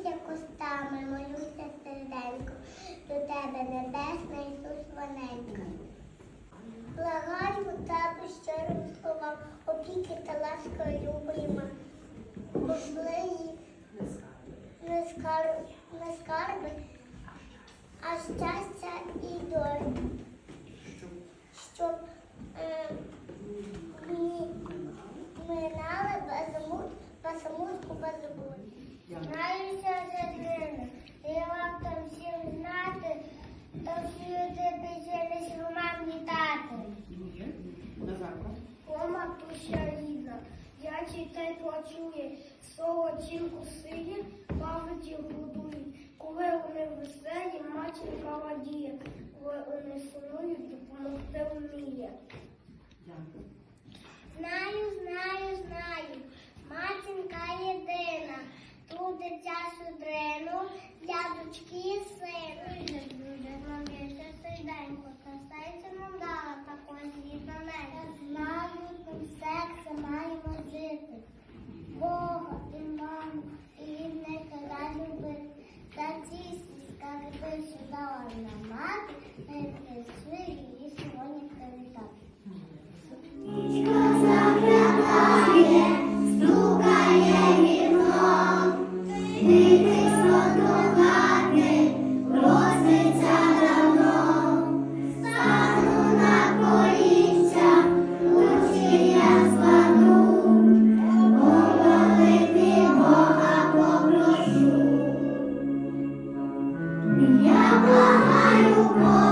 Молюся кустами, молюся серденько, до тебе небесна Ісус Ваненька. Благаю тебе щирим словам, опіки та ласка любима. Пошлеї не скарби, не скарби, а щастя і долю. Щоб е, ми минали безмут, безмутку безбуд. Знаюся землини, і варто всім знати, то всюди безжелість роман вітати. Кома туша рідна, я читай плачує, слово чілку сиє, пам'яті годують. Коли вони веселі, матінка радіє, коли вони сумують, допомогти вміє. Лучки сили, нам дала такої згідно неї. З мамником секса маємо жити. Бога і маму, і не кара. Та ці скарби, що дала на мати, не кричи. Whoa.